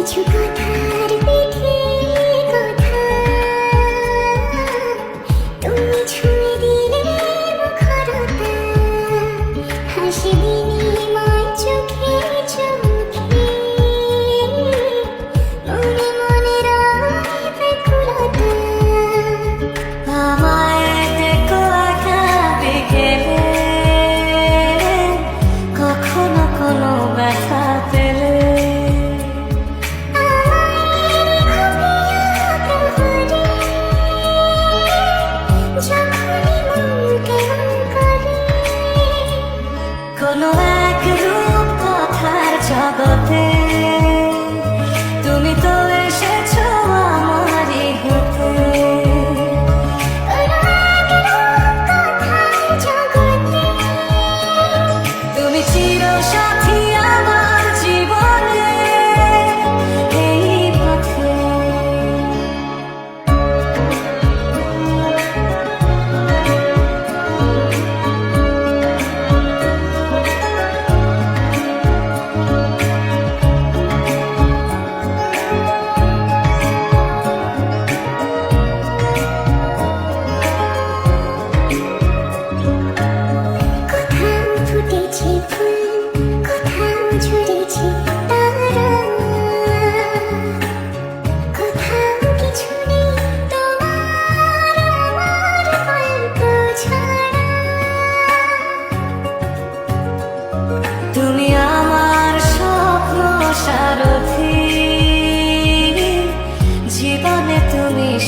you got. that 너와 그 후부터 다르 적어대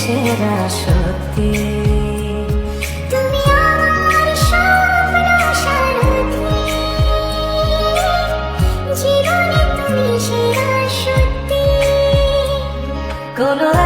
সেরা সত্যি। জীবনে তুমি সেরা সত্যি। কোনো